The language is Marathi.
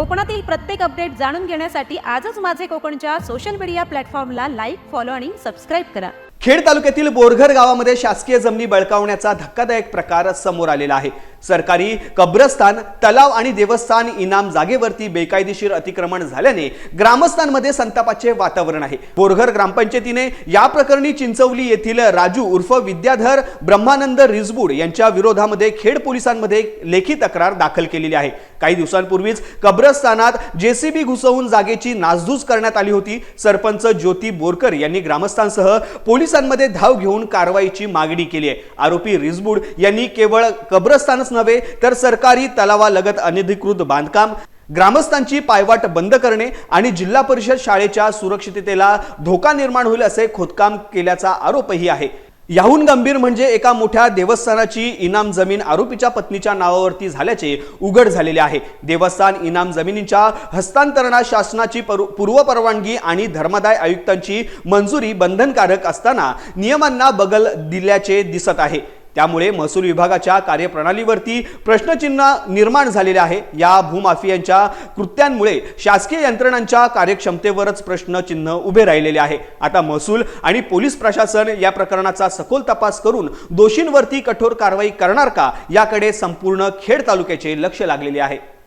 कोकणातील प्रत्येक अपडेट जाणून घेण्यासाठी आजच माझे कोकणच्या सोशल मीडिया प्लॅटफॉर्मला लाईक फॉलो आणि सबस्क्राईब करा. खेड तालुक्यातील बोरघर गावामध्ये शासकीय जमिनी बळकावण्याचा धक्कादायक प्रकार समोर आलेला आहे. सरकारी कब्रस्तान तलाव आणि देवस्थान इनाम जागेवरती बेकायदेशीर अतिक्रमण झाल्याने ग्रामस्थांमध्ये संतापाचे वातावरण आहे. बोरघर ग्रामपंचायतीने या प्रकरणी चिंचवली येथील राजू उर्फ विद्याधर ब्रह्मानंद रिजबूड यांच्या विरोधामध्ये खेड पोलिसांमध्ये लेखी तक्रार दाखल केलेली आहे. काही दिवसांपूर्वीच कब्रस्तानात जेसीबी घुसवून जागेची नासधूस करण्यात आली होती. सरपंच ज्योती बोरकर यांनी ग्रामस्थांसह पोलिसांमध्ये धाव घेऊन कारवाईची मागणी केली आहे. आरोपी रिजबूड यांनी केवळ कब्रस्तानच नव्हे तर सरकारी तलावालगत अनधिकृत बांधकाम ग्रामस्थांची पायवाट बंद करणे आणि जिल्हा परिषद शाळेच्या सुरक्षिततेला धोका निर्माण होईल असे खोदकाम केल्याचा आरोपही आहे. याहून गंभीर म्हणजे एका मोठ्या देवस्थानाची इनाम जमीन आरोपीच्या पत्नीच्या नावावरती झाल्याचे उघड झालेले आहे. देवस्थान इनाम जमिनीच्या हस्तांतरणात शासनाची परु- पूर्वपरवानगी आणि धर्मादाय आयुक्तांची मंजुरी बंधनकारक असताना नियमांना बगल दिल्याचे दिसत आहे. त्यामुळे महसूल विभागाच्या कार्यप्रणालीवरती प्रश्नचिन्ह निर्माण झालेले आहे. या भूमाफियांच्या कृत्यांमुळे शासकीय यंत्रणांच्या कार्यक्षमतेवरच प्रश्नचिन्ह उभे राहिलेले आहे. आता महसूल आणि पोलीस प्रशासन या प्रकरणाचा सखोल तपास करून दोषींवरती कठोर कारवाई करणार का? याकडे संपूर्ण खेड तालुक्याचे लक्ष लागलेले आहे.